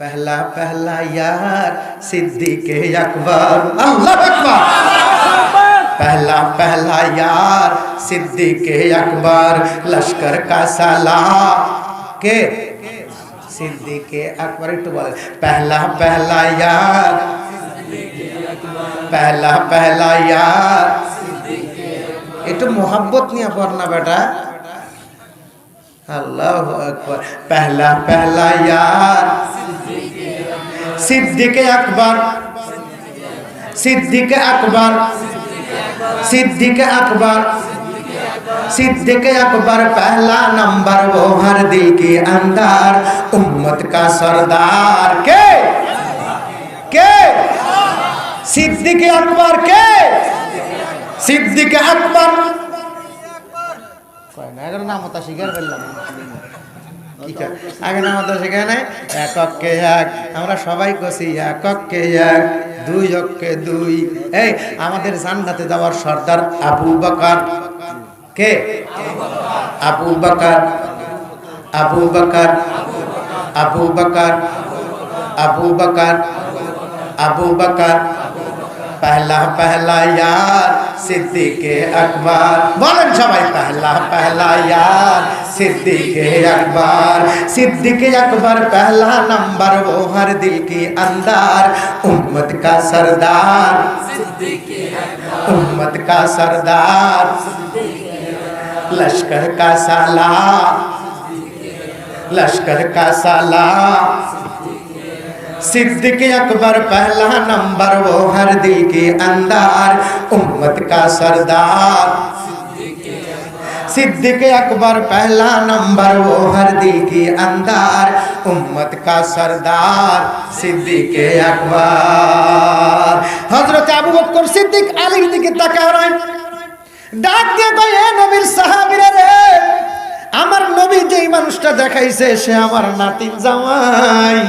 पहला पहला यार सिद्दीक अकबर। अल्लाह अकबर। पहला पहला यार सिद्दीक अकबर, लश्कर का सला। के? सिद्दीक अकबर तो पहला पहला यार। पहला पहला यार। एक मोहब्बत नहीं पढ़ना बेटा। अल्लाह अकबर। पहला पहला यार। सिद्दीक अकबर। सिद्दीक अकबर। सिद्दीक अकबर। सिद्दीक अकबर, पहला नंबर वो हर दिल के अंदर। उम्मत का सरदार के? के? सिद्दीक अकबर के? सिद्दीक अकबर। কয় না এদের নাম তো স্বীকার করলাম কি কয়? আগে নাম তো শিখায় নাই, এককে এক, আমরা সবাই কষি এককে এক, দুই অক্কে দুই। এই, আমাদের জান্নাতে যাওয়ার সর্দার আবু বকর। কে? আবু বাকার। আবু বাকার। আবু বাকার। আবু বাকার। আবু বকর। पहला पहला यार सिद्दीक अकबर। बोलें सबाई पहला पहला यार सिद्दीक अकबर। सिद्दीक अकबर पहला नंबर वो हर दिल के अंदर। उम्मत का सरदार। उम्मत का सरदार। लश्कर का साला। लश्कर का साला। सिद्दीक अकबर पहला नंबर वो हर दिल के अंदर उम्मत का सरदार सिद्दीक अकबर पहला नंबर वो हर दिल के अंदर उम्मत का सरदार सिद्दीक अकबर हजरत আবু বকর সিদ্দিক আলীর দিকে তাকায় রয় ডাক দিয়ে কয় এ নবীর সাহাবীরা রে আমার নবী যেই মানুষটা দেখাইছে সে আমার নাতিন জামাই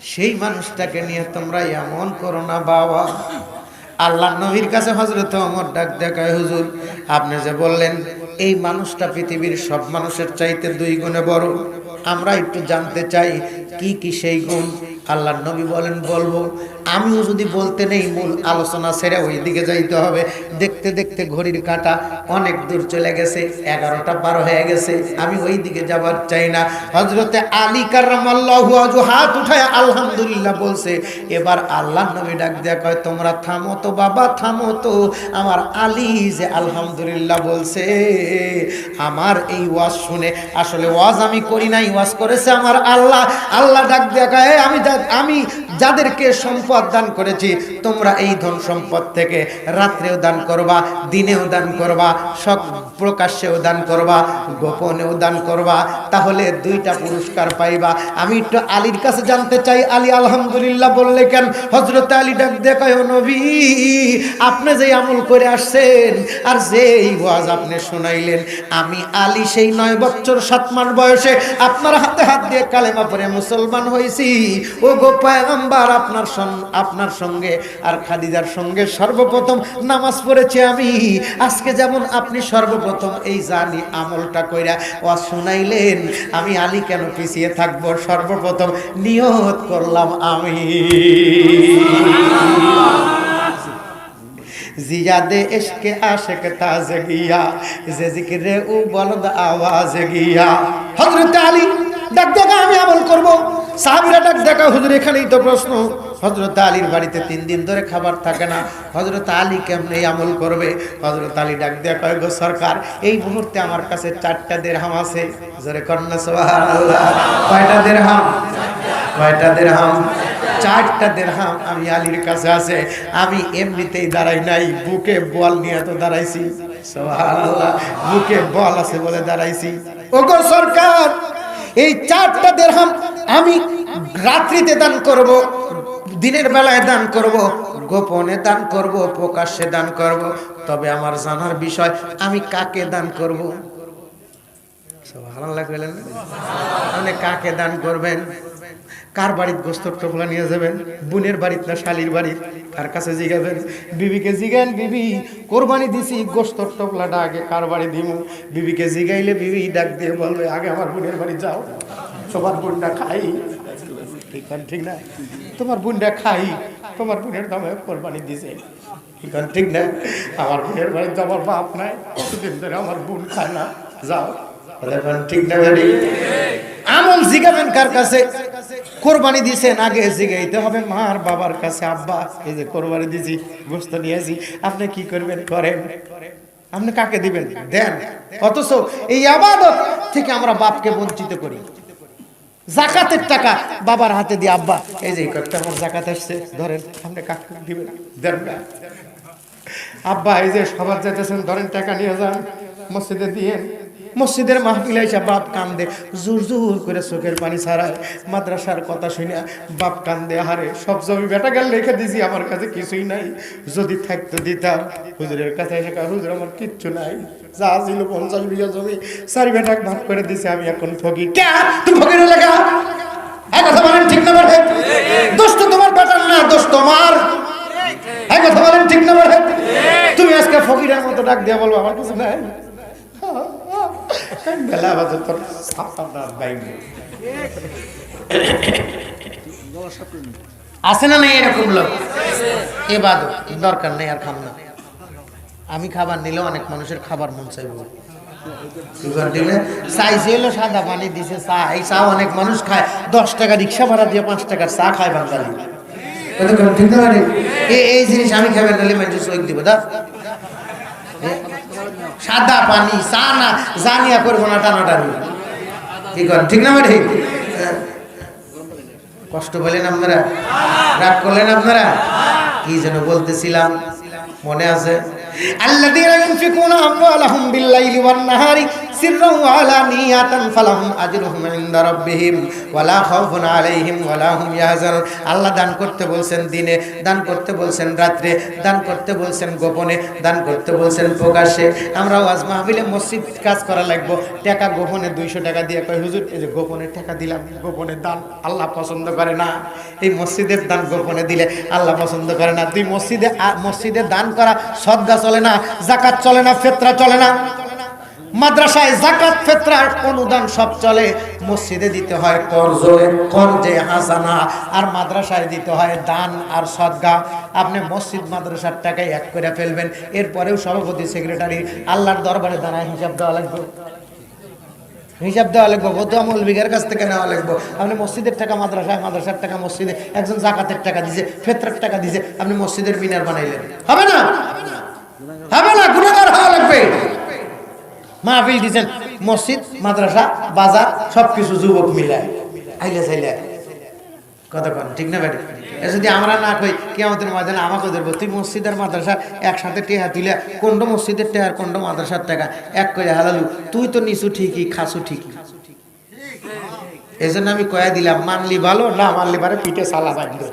সেই মানুষটাকে নিয়ে তোমরা এমন করো না বাবা। আল্লাহ নবীর কাছে হজরত অমর ডাক দেখায়, হুজুর, আপনি যে বললেন, এই মানুষটা পৃথিবীর সব মানুষের চাইতে দুই গুণে বড়। আমরা একটু জানতে চাই, কি কি সেই গুণ? আল্লাহ নবী বলেন, বলব আমিও যদি বলতে নেই, মূল আলোচনা ছেড়ে ওই দিকে যাইতে হবে। দেখতে দেখতে ঘড়ির কাঁটা অনেক দূর চলে গেছে, এগারোটা বারো হয়ে গেছে, আমি ওই দিকে যাবার চাই না। হজরতে আলী কার্লাহু হাত উঠায়, আলহামদুলিল্লাহ বলছে, এবার আল্লাহ নবী ডাক দেয়া কয়, তোমরা থামো তো বাবা, থামো তো। আমার আলী যে আলহামদুলিল্লাহ বলছে, আমার এই ওয়াজ শুনে, আসলে ওয়াজ আমি করি নাই, ওয়াজ করেছে আমার আল্লাহ। আল্লাহ ডাক দেয়া কয় আমি আমি যাদেরকে সম্পদ দান করেছি, তোমরা এই ধন সম্পদ থেকে রাত্রেও দান করবা, দিনেও দান করবা, সব প্রকাশ্যেও দান করবা, গোপনেও দান করবা, তাহলে দুইটা পুরস্কার পাইবা। আমি একটু আলীর কাছে জানতে চাই, আলী আলহামদুলিল্লাহ বললে কেন? হজরত আলী ডাক দেখায় নবী, আপনি যে আমল করে আসছেন আর যেই ওয়াজ আপনি শোনাইলেন, আমি আলী সেই নয় বছর, সাত মাস বয়সে আপনার হাতে হাত দিয়ে কালেমা পরে মুসলমান হয়েছি। ও গো পয়গম্বর আপনার আপনার সঙ্গে আর খাদিজার সঙ্গে সর্বপ্রথম নামাজ পড়েছি আমি। আজকে যেমন আপনি সর্বপ্রথম এই জানি আমলটা কইরা ও শুনাইলেন, আমি আলী কেন পিছিয়ে থাকব? সর্বপ্রথম নিয়ত করলাম আমি। জিয়াদে ইশকে আশিক তাজে গিয়া, যে জিকিরে ও বলদ আওয়াজ গিয়া। হযরত আলী, ডাক আমি আমল করব। সাহাবীরা ডাক দেখা হুজুর, এখানেই তো প্রশ্ন। হযরত আলীর বাড়িতে তিন দিন ধরে খাবার থাকে না। হজরত আলী কেমনে আমল করবে? হজরত আলী ডাক কয়, গো সরকার, এই মুহূর্তে আমার কাছে চারটা দেরহাম আছে। জোরে কন্যা কয়টা দেরহাম কয়টা দেরহাম চারটা দেরহাম আমি আলীর কাছে আছে। আমি এমনিতেই দাঁড়াই নাই, বুকে বল নিয়ে তো দাঁড়াইছি। সুবহানাল্লাহ, বুকে বল আছে বলে দাঁড়াইছি। ওগো সরকার এই চারটা দেড়হাম আমি রাত্রিতে দান করব, দিনের বেলায় দান করব, গোপনে দান করব, প্রকাশ্যে দান করব। তবে আমার জানার বিষয়, আমি কাকে দান করব? আপনি কাকে দান করবেন? কার বাড়িত গোস্তর টোপলা নিয়ে যাবেন? বোনের বাড়িত না শালির বাড়িত? কার কাছে জিগাবেন? বিবিকে জিগান বিবি, কোরবানি দিছি, গোস্তর টোপলাটা আগে কার বাড়ি দিমু? বিবিকে জিগাইলে, বিবি, ডাক দিয়ে বলবে, আগে আমার বোনের বাড়ি যাও। সবার বোনটা খাই। ঠিক ঠিক না? তোমার বোনটা খাই, তোমার বোনের দামে কোরবানি দিছে। ঠিক ঠিক না? আমার বোনের বাড়িতে আমার বাপ নাই ধরে আমার বোন খায় না। যাও। ঠিক না? আমল জিগাবেন কার কাছে? কোরবানি দিছেন, আগে জিগাইতে হবে। মার বাবার কাছে, আব্বা, এই যে কোরবানি দিছি গোস্ত নিয়েছি আপনি কি করবেন? করেন। আপনি কাকে দিবেন? দেন। অথচ এই আবাদত থেকে আমরা বাপকে বঞ্চিত করি। জাকাতের টাকা বাবার হাতে দিয়ে, আব্বা, এই যে আমার জাকাত আসছে, ধরেন, আপনি কাকে দিবেন? দেন না। আব্বা, এই যে সবার যেতেছেন ধরেন, টাকা নিয়ে যান, মসজিদে দিয়ে মসজিদের মাহফিলে এসে বাপ কান্দে, জোর জোর করে চোখের পানি ছাড়ায় মাদ্রাসার কথা শুনে বাপ কান্দে হারে সব জমি বেটা গেল রেখে দিছি, আমার কাছে কিছুই নাই। যদি থাকতো দিতাম, হুজুরের কাছে এসে হুজুর, আমার কিচ্ছু নাই। যা ছিল পঞ্চাশ বিঘা জমি, চারি বেটাক ভাগ করে দিছি, আমি এখন ঠকি কে? তুমি ফকির লেখা? এক কথা বলেন ঠিক না বলে? দোষ তো তোমার বেটার না, দোষ তোমার। এক কথা বলেন ঠিক না বলে? তুমি আজকে ফকিরের মতো ডাক দিয়ে বলব, আমার কিছু নাই। বেলা বাজে তোর আছে না নাই এরকম লোক? এ বাদ দরকার নেই, আর খাম না। আমি খাবার নিলেও অনেক মানুষের খাবার মন চাইব। চাইছে হলো সাদা পানি দিছে চা এই চা অনেক মানুষ খায়। দশ টাকা রিক্সা ভাড়া দিয়ে পাঁচ টাকার চা খায় বাঙালি। ঠিক না মানে? এই জিনিস আমি খাবার নালে মানুষ চোখ দিব, দা। সাদা পানি, চা না জানিয়া করব না টানাটানি কি কর, ঠিক না ঠিক কষ্ট পেলেন আপনারা? রাগ করলেন আপনারা? কি যেন বলতেছিলাম, মনে আছে? দান করতে বলছেন দিনে, দান করতে বলছেন দান করতে বলছেন গোপনে, দান করতে বলছেন প্রকাশে আমরা ওয়াজ মাহফিলে মসজিদ কাজ করা লাগবো। টাকা গোপনে দুইশো টাকা দিয়ে কয়, হুজুর, এই যে গোপনে টাকা দিলাম, গোপনে দান আল্লাহ পছন্দ করে না। এই মসজিদের দান গোপনে দিলে আল্লাহ পছন্দ করে না। তুই মসজিদে মসজিদে দান করা সদ্গাছ চলে না জাকাত চলে না, ফেতরা চলে না। মাদ্রাসায় জাকাত ফেতরার অনুদান সব চলে। মসজিদে দিতে হয় কর্জ কর্জে হাসানা, আর মাদ্রাসায় দিতে হয় দান আর সদগা। আপনি মসজিদ, মাদ্রাসার টাকায় এক করে ফেলবেন, এরপরেও সভাপতি, সেক্রেটারি, আল্লাহর দরবারে দাঁড়ায় হিসাব দেওয়া লাগবে। হিসাব দেওয়া লাগবে আমল বিঘের কাছ থেকে নেওয়া লাগবে। আপনি মসজিদের টাকা মাদ্রাসায়, মাদ্রাসার টাকা মসজিদে, একজন জাকাতের টাকা দিছে, ফেতরার টাকা দিছে, আপনি মসজিদের মিনার বানাইলেন। হবে না? হবে না গুণাগার হওয়া লাগবে। মাহফিল দিচ্ছেন মসজিদ, মাদ্রাসা, বাজার, সবকিছু যুবক মিলায়। কতক্ষণ ঠিক না ব্যাটি যদি আমরা না কই মাঝে আমাকে তুই মসজিদ আর একসাথে টেহা তুলে কোনটা মসজিদের টেহার কোনটা মাদ্রাসার টাকা এক করে হালালু, তুই তো নিচু ঠিকই, খাসু ঠিকই। এই জন্য আমি কয়া দিলাম, মানলি ভালো, না মানলি পারে পিঠে সালা বাঁধবে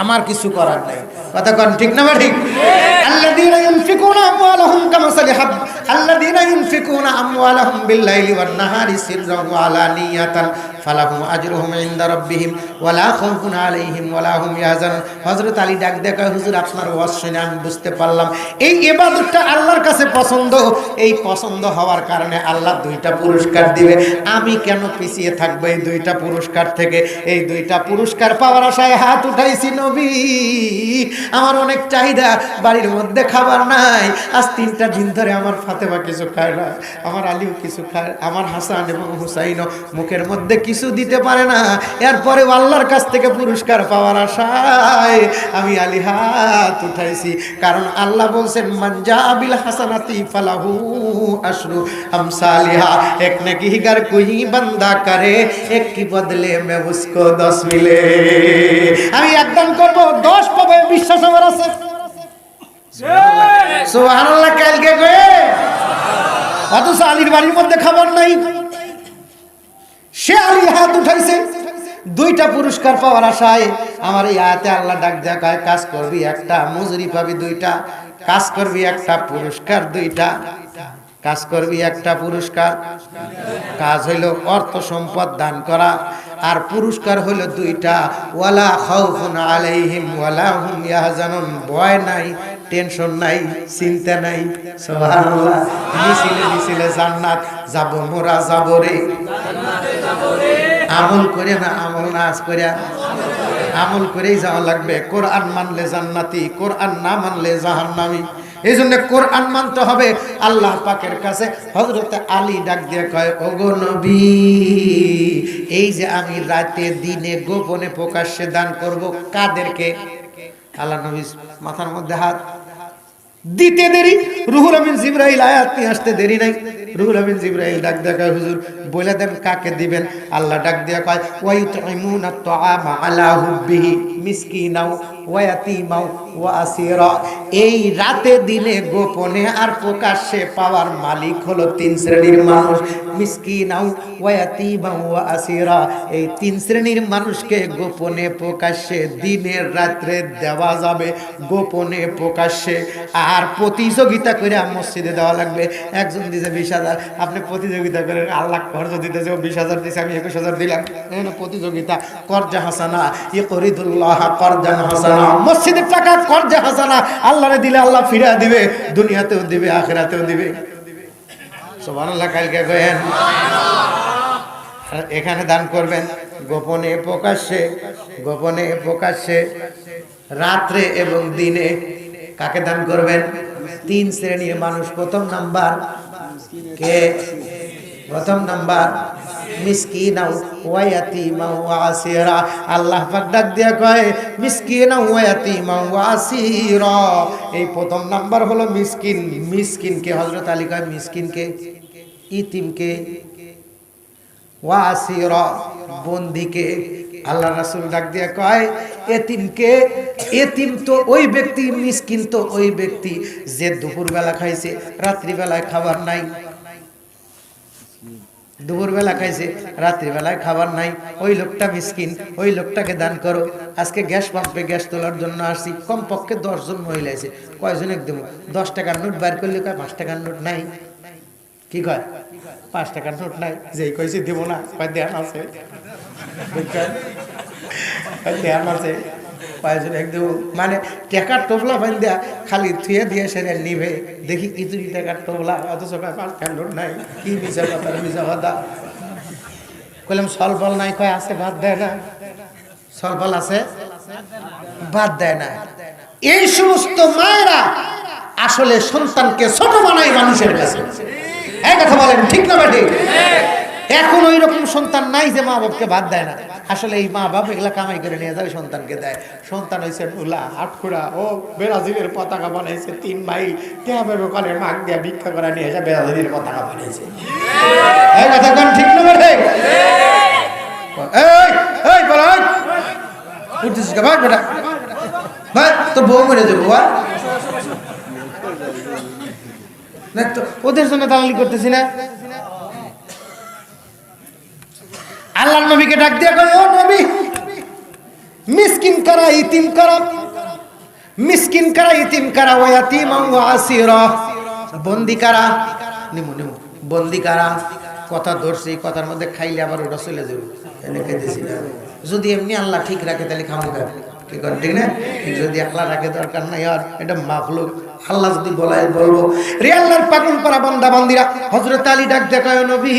আমার কিছু করার নাই। কথা কন, ঠিক না ঠিক আল্লাযীনা ইউনফিকুনা আমওয়ালাহুম কামাসালি হাব আল্লাযীনা ইউনফিকুনা আমওয়ালাহুম বিল-লাইলি ওয়ান-নাহারি সিররান ওয়া আলানিয়াতান ফালাহুম আজরুহুম ইনদা রাব্বিহিম খাউফুন আলাইহিম হুম হযরত আলী ডাক দেখা হুজুর, আপনার ওয়াজ শুনে আমি বুঝতে পারলাম। এই ইবাদতটা আল্লাহর কাছে পছন্দ। এই পছন্দ হওয়ার কারণে আল্লাহ দুইটা পুরস্কার দিবে। আমি কেন পিছিয়ে থাকব এই দুইটা পুরস্কার থেকে? এই দুইটা পুরস্কার পাওয়ার আশায় হাত উঠাইছি নবী। আমার অনেক চাহিদা, বাড়ির মধ্যে খাবার নাই। আজ তিনটা দিন ধরে আমার ফাতেমা কিছু খায় না, আমার আলীও কিছু খায়, আমার হাসান এবং হুসাইনও মুখের মধ্যে কিছু দিতে পারে না। এরপরে আল্লাহর কাছ থেকে পুরস্কার পাওয়ার আশায় আমি আলী হাত উঠাইছি। কারণ আল্লাহ বলছেন মানজা আবিল হাসানাতি ফালাহু আশরু আমসালিহা। এক নাকি হিগার কুহি বান্দা করে এক কি বদলে মে উসকো দশ মিলে। আমি একদম করব দশ পাবে বিশ্বাস আমার আছে। সুবহানাল্লাহ কালকে গয়ে অথচ আলীর বাড়ির মধ্যে খাবার নাই। সে আলী হাত উঠাইছে। দুইটা পুরস্কার পাওয়ার আশায় আমার এই আয়াতে আল্লাহ ডাক দেখায় কাজ করবি একটা মজুরি পাবি দুইটা কাজ করবি একটা পুরস্কার দুইটা কাজ করবি একটা পুরস্কার কাজ হইল অর্থ সম্পদ দান করা আর পুরস্কার হইল দুইটা। ওয়ালা খাউফুন আলাইহিম, ওয়ালা হুম ইয়াহজানুন। ভয় নাই, টেনশন নাই, চিন্তা নাই। সুবহানাল্লাহ। মিছিলে মিছিলে জান্নাত যাব, মোরা যাব রে। আমল করে না, আমল নাচ করে। আমল করেই যাওয়া লাগবে। কোরআন মানলে জান্নাতি, কোরআন না মানলে জাহান্নামি। এই জন্য কোরআন মানতে হবে। আল্লাহ পাকের কাছে হজরতে আলী ডাক দিয়ে কয়, ওগো নবী, এই যে আমি রাতে দিনে গোপনে প্রকাশ্যে দান করব, কাদেরকে? আল্লাহ নবী মাথার মধ্যে হাত দিতে দেরি। রুহুল আমিন জিব্রাইল আয়াত আসতে দেরি নাই। রুহুল আমিন জিব্রাইল ডাক দেখা হুজুর, বলে দেন কাকে দিবেন? আল্লাহ ডাক দিয়া কয় ওয়াই তুইমুনা তুআমা আলা হুব্বিহি মিসকিনাও এই রাতে দিনে গোপনে আর প্রকাশ্যে পাওয়ার মালিক হলো তিন শ্রেণির মানুষ, মিসকিনাও ওয়া ইয়াতীমাও ওয়া আসীরা। এই তিন শ্রেণির মানুষকে গোপনে প্রকাশ্যে দিনের রাত্রে দেওয়া যাবে, গোপনে প্রকাশ্যে। আর প্রতিযোগিতা করে মসজিদে দেওয়া লাগবে। একজন দিছে বিশ হাজার, আপনি প্রতিযোগিতা করে আল্লাহ খরচ দিতেছে, ও বিশ হাজার দিছে, আমি একুশ হাজার দিলাম। প্রতিযোগিতা, কর্জা হাসানা ই করিদুল্লাহ কর্জান হাসানা। মসজিদের টাকা কর্জা হাসানা আল্লাহরে দিলে আল্লাহ ফিরা দিবে, দুনিয়াতেও দিবে, আখেরাতেও দিবে। আল্লাহ কালকে কয়েন এখানে দান করবেন। গোপনে প্রকাশ্যে গোপনে প্রকাশ্যে, রাত্রে এবং দিনে কাকে দান করবেন? তিন শ্রেণির মানুষ। প্রথম নাম্বার, কে? প্রথম নাম্বার আসীরা। আল্লাহ পাক ডাক দিয়া কয় মিসকিনা ওয়া ইয়াতীমা ওয়া আসীরা। এই প্রথম নাম্বার হলো কয়, মিসকিন কে? ইতিম কে? ওয়া আসীরা বন্দিকে আল্লাহ রাসূল ডাক দিয়া কয় এতিমকে এতিম তো ওই ব্যক্তি, মিসকিন তো ওই ব্যক্তি। যে দুপুরবেলা খাইছে, রাত্রিবেলায় খাবার নাই। দুপুরবেলা খাইছে, রাত্রিবেলায় খাবার নাই। ওই লোকটা মিসকিন, ওই লোকটাকে দান করো। আজকে গ্যাস পাম্পে গ্যাস তোলার জন্য আসছি। কমপক্ষে দশজন মহিলা আছে। কয়জন একদম? দশ টাকার নোট বার করলে কয়, পাঁচ টাকার নোট নাই? কি কয়? পাঁচ টাকার নোট নাই। যেই কইছে দেব না। কয়, দেন আছে। দেন আছে। কয়েকজন একদম মানে টাকার টোপলা ফাইন দেয়া খালি থুয়ে দিয়ে সেরে নিবে দেখি ইতুরি টাকার টোপলা, অথচ পাঁচ নোট নাই, কি মিশা কথা মিশা কথা? কইলাম সলফল নাই, কয়, আছে, বাদ দেয় না। সলফল আছে? বাদ দেয় না। এই সমস্ত মায়েরা আসলে সন্তানকে ছোট বানায় মানুষের কাছে। এই কথা বলেন, ঠিক না বাটি এখন ওই রকম সন্তান নাই যে মা বাপকে বাদ দেয় না। আসলে এই মা বাপ এগুলা কামাই করে নিয়ে যাবে, সন্তানকে দেয়। সন্তান হয়েছে নুলা আটখুড়া ও ব্রাজিলের পতাকা বানাইছে, তিন মাইল ট্যাবের ওখানে মাগ দিয়ে ভিক্ষা করে নিয়ে এসে ব্রাজিলের পতাকা বানাইছে। এই কথা কোন ঠিক না বাটে এই এই, বলা উঠতেছিস কে? ভাই বেটা। ভাই তো বউ মরে যাব ভাই ওদের জন্য দালালি করতেছি না। আল্লাহর নবীকে ডাক দিয়ে কয়, ও নবী, মিসকিন করা, ইতিম করা? মিসকিন করা, ইতিম করা? ও ইয়াতিম ও আসিরা। বন্দি করা? নিমু নিমু। বন্দি করা? কথা ধরছি, কথার মধ্যে খাইলে আবার ওটা চলে যাবে। এনে খাইতেছি। না যদি এমনি আল্লাহ ঠিক রাখে, তাহলে খামো খাবে কি করে, ঠিক না? যদি আল্লাহ রাখে, দরকার নাই আর। এটা মাফলুক আল্লাহ যদি বলায় বলব, রে আল্লাহর পাগল পারা বান্দা বান্দিরা হজরত আলী ডাক দেখায় নবী,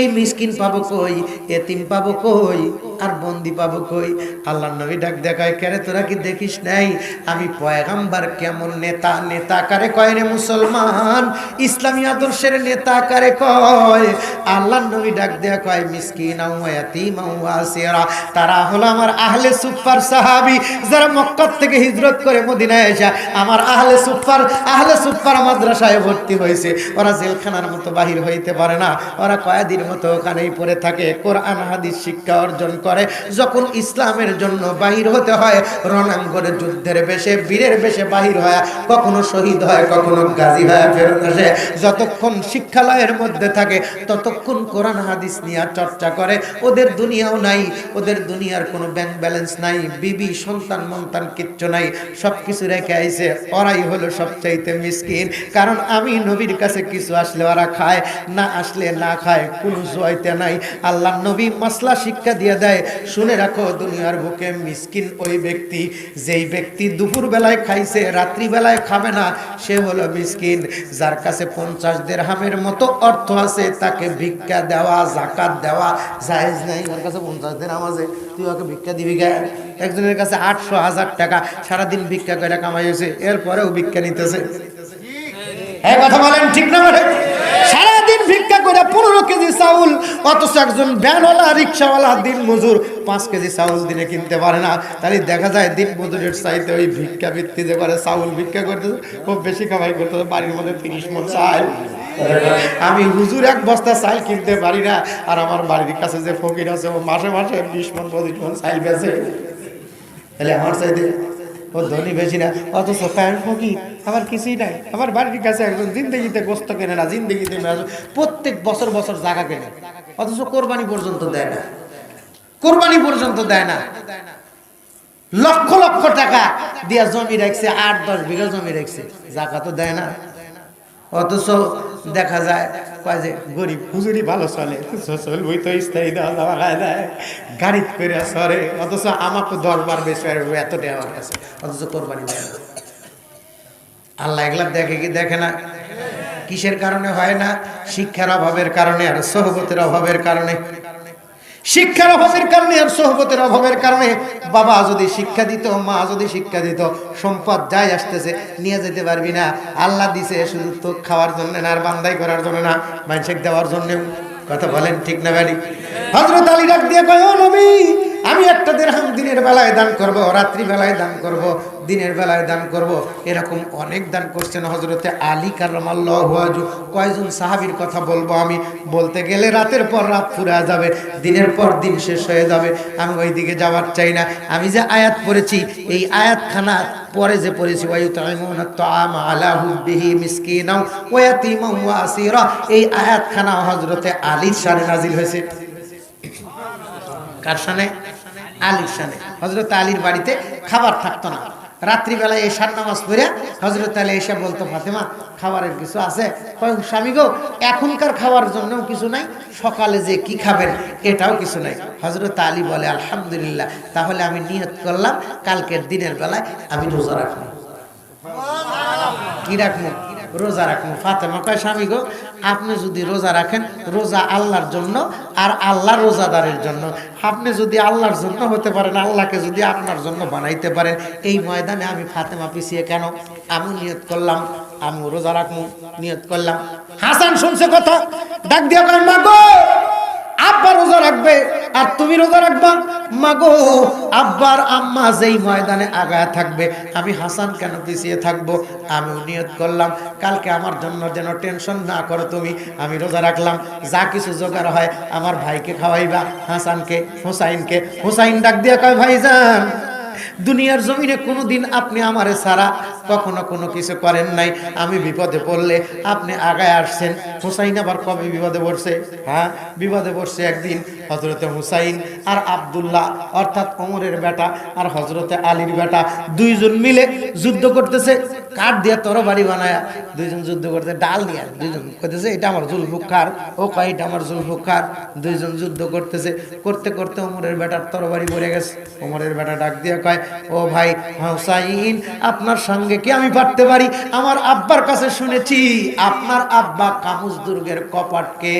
এই মিসকিন পাবো কই? এতিম পাবো কই? আর বন্দি পাবো কই? আল্লাহর নবী ডাক দেখায়, কেরে, তোরা কি দেখিস নাই? আমি পয়গাম্বার কেমন নেতা? নেতা কারে কয় রে মুসলমান? ইসলামী আদর্শের নেতা কারে কয়? আল্লাহর নবী ডাক দেয়া কয়, মিসকিন আও ইয়াতিম আও আসিরা তারা হলো আমার আহলে সুফার সাহাবী, যারা মক্কা থেকে হিজরত করে মদিনায় এসে, আমার আহলে সুফার আহলে সুফার মাদ্রাসায় ভর্তি হয়েছে। ওরা জেলখানার মতো বাহির হইতে পারে না। ওরা কয়েদির মতো ওখানেই পড়ে থাকে। কোরআন, হাদিস, শিক্ষা অর্জন করে। যখন ইসলামের জন্য বাহির হতে হয় রণাঙ্গনে যুদ্ধের বেশে, বীরের বেশে বাহির হয়, কখনো শহীদ হয়, কখনো গাজী হয় ফেরত আসে। যতক্ষণ শিক্ষালয়ের মধ্যে থাকে, ততক্ষণ কোরআন, হাদিস নিয়ে চর্চা করে। ওদের দুনিয়াও নাই। ওদের দুনিয়ার কোনো ব্যাংক ব্যালেন্স নাই। বিবি, সন্তান, মন্তান কিচ্ছু নাই। সব কিছু রেখে আইছে। ওরাই হলো সবচাইতে মিসকিন। কারণ আমি নবীর কাছে কিছু আসলে ওরা খায়, না আসলে না খায়, কোনো জয়তে নাই। আল্লাহ নবী মাসলা শিক্ষা দিয়ে দেয়, শুনে রাখো, দুনিয়ার বুকে মিসকিন ওই ব্যক্তি, যেই ব্যক্তি দুপুর বেলায় খাইছে রাত্রি বেলায় খাবে না, সে হলো মিসকিন। যার কাছে পঞ্চাশ দেড়হামের মতো অর্থ আছে, তাকে ভিক্ষা দেওয়া, জাকাত দেওয়া, জায়েজ নাই। ওর কাছে পঞ্চাশ দেড়হাম আছে তুই ওকে ভিক্ষা দিবি গা একজনের কাছে আটশো হাজার টাকা সারাদিন ভিক্ষা করে কামাইছে এরপরেও ভিক্ষা নিতেছে। হ্যাঁ কথা বলেন ঠিক না সারাদিন ভিক্ষা করে পনেরো কেজি চাউল, অথচ একজন রিক্সাওয়ালা দিন মজুর পাঁচ কেজি চাউল দিনে কিনতে পারে না। তাহলে দেখা যায় দিন মজুরের চাইতে ওই ভিক্ষা বৃত্তি যে করে, চাউল ভিক্ষা করতে খুব বেশি কামাই করতে বাড়ির মধ্যে তিরিশ মন চাল। আমি হুজুর এক বস্তা চাল কিনতে পারি না, আর আমার বাড়ির কাছে যে ফকির আছে, ও মাসে মাসে বিশ মন, পঁচিশ মন চাল বেছে তাহলে আমার চাইতে ও ধনী বেশি না, অথচ প্যান্ট ফকির, আমার কিছুই নাই। আমার বাড়ির কাছে একজন জিন্দগিতে গোস্ত কেনে না, জিন্দগিতে প্রত্যেক বছর বছর জায়গা কেনে। অথচ কোরবানি পর্যন্ত দেয় না। কোরবানি পর্যন্ত দেয় না। লক্ষ লক্ষ টাকা দিয়া জমি রাখছে, আট, দশ বিঘা জমি রাখছে জায়গা তো দেয় না। অথচ দেখা যায়, কয় যে গরিব হুজুরি ভালো চলে চল বই তো স্থায়ী দেওয়া যাওয়া দেয় গাড়ি করে সরে অথচ আমাকে দরবার বেশি এত দেওয়ার কাছে অথচ কোরবানি দেয় আল্লাহ এগুলা দেখে কি দেখে না? কিসের কারণে হয় না? শিক্ষার অভাবের কারণে আর সহবতের অভাবের কারণে। শিক্ষার অভাবের কারণে আর সহবতের অভাবের কারণে বাবা যদি শিক্ষা দিত, মা যদি শিক্ষা দিত, সম্পদ যাই আসতেছে, নিয়ে যেতে পারবি না। আল্লাহ দিছে শুধু তো খাওয়ার জন্য না, আর বান্দাই করার জন্য না মানসিক দেওয়ার জন্যেও। কথা বলেন ঠিক না বাড়ি হজরত আলী ডাক দিয়ে কয় নবী আমি একটা দেড়হাম দিনের বেলায় দান করব রাত্রি বেলায় দান করব, দিনের বেলায় দান করব। এরকম অনেক দান করছেন হজরতে আলী কারামাল্লাহু কয়জন সাহাবীর কথা বলব আমি? বলতে গেলে রাতের পর রাত ফুরা যাবে, দিনের পর দিন শেষ হয়ে যাবে। আমি ওই দিকে যাওয়ার চাই না। আমি যে আয়াত পড়েছি, এই আয়াতখানা পরে যে পড়েছি এই আয়াতখানা হযরতে আলীর শানে নাজিল হয়েছে। কার শানে আলীর শানে হজরত আলীর বাড়িতে খাবার থাকতো না। রাত্রিবেলায় এশার নামাজ পড়ে হজরত আলী এসে বলতো, ফাতেমা, খাবারের কিছু আছে? স্বামী গো, এখনকার খাওয়ার জন্য কিছু নাই, সকালে যে কি খাবেন এটাও কিছু নাই। হজরত আলী বলে, আলহামদুলিল্লাহ, তাহলে আমি নিয়ত করলাম, কালকের দিনের বেলায় আমি রোজা রাখব। কি রাখব? রোজা রাখুন। ফাতেমা কয়, স্বামী গো, আপনি যদি রোজা রাখেন, রোজা আল্লাহর জন্য আর আল্লাহ রোজাদারের জন্য। আপনি যদি আল্লাহর জন্য হতে পারেন, আল্লাহকে যদি আপনার জন্য বানাইতে পারেন, এই ময়দানে আমি ফাতেমা পিছিয়ে কেন? আমি নিয়ত করলাম আমি রোজা রাখব, নিয়ত করলাম। হাসান শুনছে কথা, ডাক দিয়ে আব্বা রোজা রাখবে আর তুমি রোজা রাখবা? মাগো, আব্বার আম্মা যেই ময়দানে আগায় থাকবে, আমি হাসান কেন পিছিয়ে থাকব? আমি নিয়ত করলাম, কালকে আমার জন্য যেন টেনশন না করো তুমি, আমি রোজা রাখলাম। যা কিছু জোগাড় হয়, আমার ভাইকে খাওয়াইবা, হাসানকে, হুসাইনকে। হুসাইন ডাক দিয়া কয়, ভাইজান, দুনিয়ার জমিনে কোনোদিন আপনি আমারে ছাড়া কখনো কোনো কিছু করেন নাই। আমি বিপদে পড়লে আপনি আগায় আসছেন। হুসাইন আবার কবে বিপদে পড়ছে? হ্যাঁ বিপদে পড়ছে একদিন হজরতে হুসাইন আর আব্দুল্লাহ, অর্থাৎ ওমরের বেটা আর হজরতে আলীর বেটা। দুইজন মিলে যুদ্ধ করতেছে। কাঠ দিয়ে তরবারি বানায় দুইজন যুদ্ধ করতে ডাল নিয়ে দুইজন করতেছে। এটা আমার জুলফুকার ও কয়, এটা আমার জুলফুকার দুইজন যুদ্ধ করতেছে। করতে করতে অমরের বেটার তরবারি পড়ে গেছে। অমরের বেটা ডাক দিয়ে কয়, ও ভাই হুসাইন, আপনার সঙ্গে কি আমি পারতে পারি? আমার আব্বার কাছে শুনেছি, আপনার আব্বা কামুজ দুর্গের কপাটকে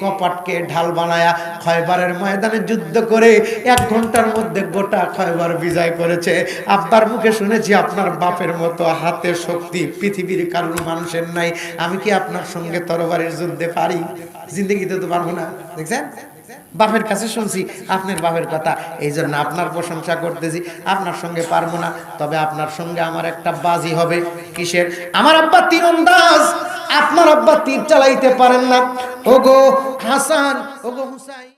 কপাটকে ঢাল বানায়া খয়বারের ময়দানে যুদ্ধ করে এক ঘণ্টার মধ্যে গোটা খয়বার বিজয় করেছে। আব্বার মুখে শুনেছি, আপনার বাপের মতো হাতে শক্তি পৃথিবীর কারণ মানুষের নাই। আমি কি আপনার সঙ্গে তরবারের যুদ্ধে পারি? জিন্দগিতে তো পারব না। দেখছেন? বাপের কাছে শুনছি, আপনার বাপের কথা। এই জন্য আপনার প্রশংসা করতেছি, আপনার সঙ্গে পারব না। তবে আপনার সঙ্গে আমার একটা বাজি হবে। কিসের? আমার আব্বা তীরন্দাজ আপনার আব্বা তীর চালাইতে পারেন না। ওগো হাসান, ওগো হুসাইন।